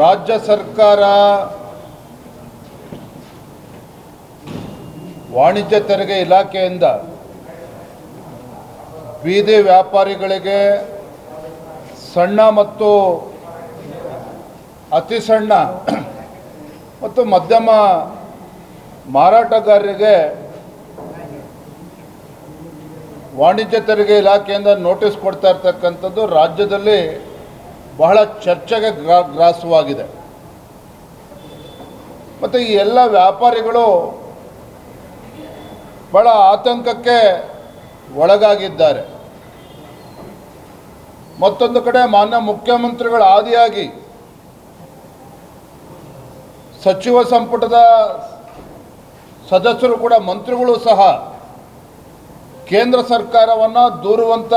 ರಾಜ್ಯ ಸರ್ಕಾರ ವಾಣಿಜ್ಯ ತೆರಿಗೆ ಇಲಾಖೆಯಿಂದ ಬೀದಿ ವ್ಯಾಪಾರಿಗಳಿಗೆ ಸಣ್ಣ ಮತ್ತು ಅತಿ ಸಣ್ಣ ಮತ್ತು ಮಧ್ಯಮ ಮಾರಾಟಗಾರರಿಗೆ ವಾಣಿಜ್ಯ ತೆರಿಗೆ ಇಲಾಖೆಯಿಂದ ನೋಟಿಸ್ ಕೊಡ್ತಾ ಇರ್ತಕ್ಕಂಥದ್ದು ರಾಜ್ಯದಲ್ಲಿ ಬಹಳ ಚರ್ಚೆಗೆ ಗ್ರಾ, ಗ್ರಾಸವಾಗಿದೆ. ಮತ್ತು ಈ ಎಲ್ಲ ವ್ಯಾಪಾರಿಗಳು ಬಹಳ ಆತಂಕಕ್ಕೆ ಒಳಗಾಗಿದ್ದಾರೆ. ಮತ್ತೊಂದು ಕಡೆ ಮಾನ್ಯ ಮುಖ್ಯಮಂತ್ರಿಗಳ ಆದಿಯಾಗಿ ಸಚಿವ ಸಂಪುಟದ ಸದಸ್ಯರು ಕೂಡ, ಮಂತ್ರಿಗಳು ಸಹ ಕೇಂದ್ರ ಸರ್ಕಾರವನ್ನು ದೂರುವಂಥ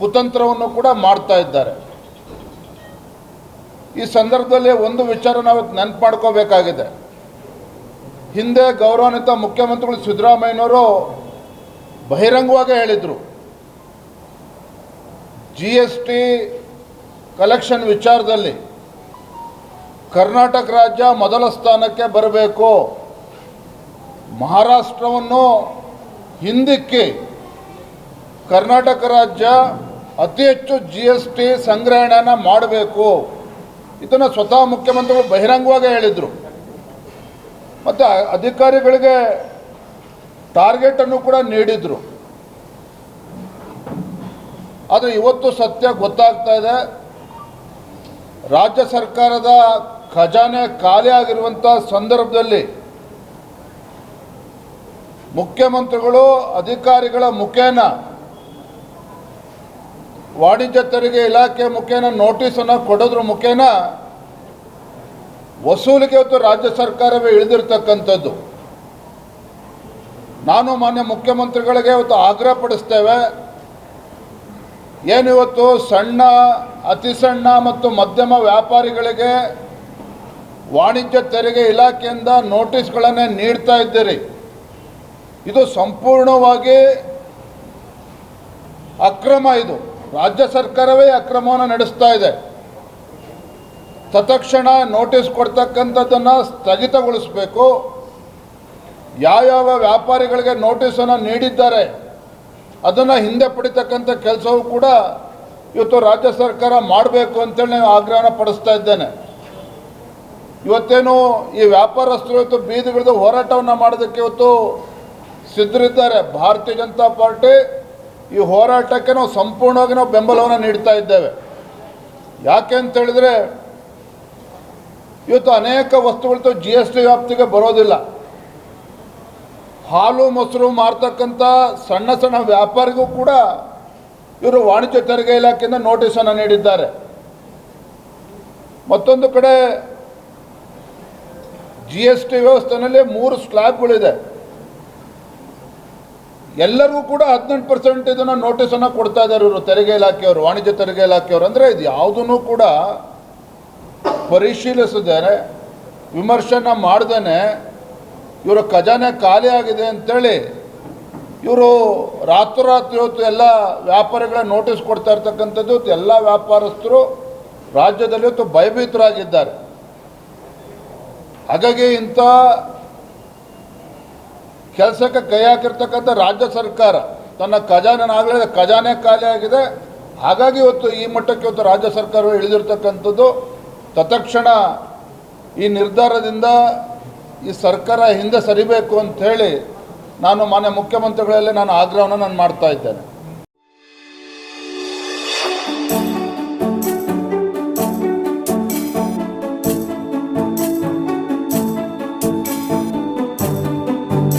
ಕುತಂತ್ರವನ್ನು ಕೂಡ ಮಾಡ್ತಾ ಇದ್ದಾರೆ. ಈ ಸಂದರ್ಭದಲ್ಲಿ ಒಂದು ವಿಚಾರ ನಾವು ನೆನಪು ಮಾಡ್ಕೋಬೇಕಾಗಿದೆ. ಹಿಂದೆ ಗೌರವಾನ್ವಿತ ಮುಖ್ಯಮಂತ್ರಿಗಳು ಸಿದ್ದರಾಮಯ್ಯನವರು ಬಹಿರಂಗವಾಗಿ ಹೇಳಿದರು. ಜಿ ಎಸ್ ಟಿ ಕಲೆಕ್ಷನ್ ವಿಚಾರದಲ್ಲಿ ಕರ್ನಾಟಕ ರಾಜ್ಯ ಮೊದಲ ಸ್ಥಾನಕ್ಕೆ ಬರಬೇಕು. ಮಹಾರಾಷ್ಟ್ರವನ್ನು ಹಿಂದಕ್ಕೆ ಕರ್ನಾಟಕ ರಾಜ್ಯ ಅತಿ ಹೆಚ್ಚು ಜಿ ಎಸ್ ಟಿ ಸಂಗ್ರಹಣೆಯನ್ನು ಮಾಡಬೇಕು. ಇದನ್ನು ಸ್ವತಃ ಮುಖ್ಯಮಂತ್ರಿಗಳು ಬಹಿರಂಗವಾಗಿ ಹೇಳಿದರು. ಮತ್ತು ಅಧಿಕಾರಿಗಳಿಗೆ ಟಾರ್ಗೆಟನ್ನು ಕೂಡ ನೀಡಿದರು. ಆದರೆ ಇವತ್ತು ಸತ್ಯ ಗೊತ್ತಾಗ್ತಾ ಇದೆ. ರಾಜ್ಯ ಸರ್ಕಾರದ ಖಜಾನೆ ಖಾಲಿ ಆಗಿರುವಂಥ ಸಂದರ್ಭದಲ್ಲಿ ಮುಖ್ಯಮಂತ್ರಿಗಳು ಅಧಿಕಾರಿಗಳ ಮುಖೇನ ವಾಣಿಜ್ಯ ತೆರಿಗೆ ಇಲಾಖೆ ಮುಖೇನ ನೋಟಿಸನ್ನು ಕೊಡೋದ್ರ ಮುಖೇನ ವಸೂಲಿಗೆ ಇವತ್ತು ರಾಜ್ಯ ಸರ್ಕಾರವೇ ಇಳಿದಿರ್ತಕ್ಕಂಥದ್ದು. ನಾನು ಮಾನ್ಯ ಮುಖ್ಯಮಂತ್ರಿಗಳಿಗೆ ಇವತ್ತು ಆಗ್ರಹ ಪಡಿಸ್ತೇವೆ. ಏನಿವತ್ತು ಸಣ್ಣ, ಅತಿ ಸಣ್ಣ ಮತ್ತು ಮಧ್ಯಮ ವ್ಯಾಪಾರಿಗಳಿಗೆ ವಾಣಿಜ್ಯ ತೆರಿಗೆ ಇಲಾಖೆಯಿಂದ ನೋಟಿಸ್ಗಳನ್ನೇ ನೀಡ್ತಾ ಇದ್ದೀರಿ. ಇದು ಸಂಪೂರ್ಣವಾಗಿ ಅಕ್ರಮ ಇದು. ರಾಜ್ಯ ಸರ್ಕಾರವೇ ಅಕ್ರಮವನ್ನು ನಡೆಸ್ತಾ ಇದೆ. ತತ್ಕ್ಷಣ ನೋಟಿಸ್ ಕೊಡ್ತಕ್ಕಂಥದ್ದನ್ನು ಸ್ಥಗಿತಗೊಳಿಸಬೇಕು. ಯಾವ್ಯಾವ ವ್ಯಾಪಾರಿಗಳಿಗೆ ನೋಟಿಸನ್ನು ನೀಡಿದ್ದಾರೆ, ಅದನ್ನು ಹಿಂದೆ ಪಡಿತಕ್ಕಂಥ ಕೆಲಸವೂ ಕೂಡ ಇವತ್ತು ರಾಜ್ಯ ಸರ್ಕಾರ ಮಾಡಬೇಕು ಅಂತೇಳಿ ನಾನು ಆಗ್ರಹನ ಪಡಿಸ್ತಾ ಇದ್ದೇನೆ. ಇವತ್ತೇನು ಈ ವ್ಯಾಪಾರಸ್ಥರು ಇವತ್ತು ಬೀದಿಗಿಳಿದು ಹೋರಾಟವನ್ನು ಮಾಡೋದಕ್ಕೆ ಇವತ್ತು ಸಿದ್ಧರಿದ್ದಾರೆ. ಭಾರತೀಯ ಜನತಾ ಪಾರ್ಟಿ ಈ ಹೋರಾಟಕ್ಕೆ ನಾವು ಸಂಪೂರ್ಣವಾಗಿ ನಾವು ಬೆಂಬಲವನ್ನು ನೀಡ್ತಾ ಇದ್ದೇವೆ. ಯಾಕೆ ಅಂತ ಹೇಳಿದ್ರೆ, ಇವತ್ತು ಅನೇಕ ವಸ್ತುಗಳು ಜಿ ಎಸ್ ಟಿ ವ್ಯಾಪ್ತಿಗೆ ಬರೋದಿಲ್ಲ. ಹಾಲು, ಮೊಸರು ಮಾರ್ತಕ್ಕಂಥ ಸಣ್ಣ ಸಣ್ಣ ವ್ಯಾಪಾರಿಗೂ ಕೂಡ ಇವರು ವಾಣಿಜ್ಯ ತೆರಿಗೆ ಇಲಾಖೆಯಿಂದ ನೋಟಿಸನ್ನು ನೀಡಿದ್ದಾರೆ. ಮತ್ತೊಂದು ಕಡೆ ಜಿ ಎಸ್ ಟಿ ವ್ಯವಸ್ಥೆಯಲ್ಲಿ ಮೂರು ಸ್ಲ್ಯಾಬ್ಗಳಿದೆ ಎಲ್ಲರಿಗೂ ಕೂಡ ಹದಿನೆಂಟು ಪರ್ಸೆಂಟ್ ಇದನ್ನು ನೋಟಿಸನ್ನು ಕೊಡ್ತಾ ಇದ್ದಾರೆ ಇವರು, ತೆರಿಗೆ ಇಲಾಖೆಯವರು, ವಾಣಿಜ್ಯ ತೆರಿಗೆ ಇಲಾಖೆಯವರು. ಅಂದರೆ ಇದು ಯಾವುದನ್ನು ಕೂಡ ಪರಿಶೀಲಿಸಿದ್ದಾರೆ ವಿಮರ್ಶನ ಮಾಡ್ದೇ ಇವರ ಖಜಾನೆ ಖಾಲಿ ಆಗಿದೆ ಅಂತೇಳಿ ಇವರು ರಾತ್ರಿ ಹೊತ್ತು ಎಲ್ಲ ವ್ಯಾಪಾರಿಗಳ ನೋಟಿಸ್ ಕೊಡ್ತಾ ಇರ್ತಕ್ಕಂಥದ್ದು ಎಲ್ಲ ವ್ಯಾಪಾರಸ್ಥರು ರಾಜ್ಯದಲ್ಲಿ ಭಯಭೀತರಾಗಿದ್ದಾರೆ. ಹಾಗಾಗಿ ಇಂಥ ಕೆಲಸಕ್ಕೆ ಕೈ ಹಾಕಿರ್ತಕ್ಕಂಥ ರಾಜ್ಯ ಸರ್ಕಾರ ತನ್ನ ಖಜಾನೆನಾಗಲೇ ಖಜಾನೆ ಖಾಲಿ ಆಗಿದೆ. ಹಾಗಾಗಿ ಇವತ್ತು ಈ ಮಟ್ಟಕ್ಕೆ ಇವತ್ತು ರಾಜ್ಯ ಸರ್ಕಾರ ಇಳಿದಿರ್ತಕ್ಕಂಥದ್ದು. ತತ್ಕ್ಷಣ ಈ ನಿರ್ಧಾರದಿಂದ ಈ ಸರ್ಕಾರ ಹಿಂದೆ ಸರಿಬೇಕು ಅಂತ ಹೇಳಿ ನಾನು ಮಾನ್ಯ ಮುಖ್ಯಮಂತ್ರಿಗಳಲ್ಲಿ ನಾನು ಆಗ್ರಹವನ್ನು ನಾನು ಮಾಡ್ತಾ ಇದ್ದೇನೆ.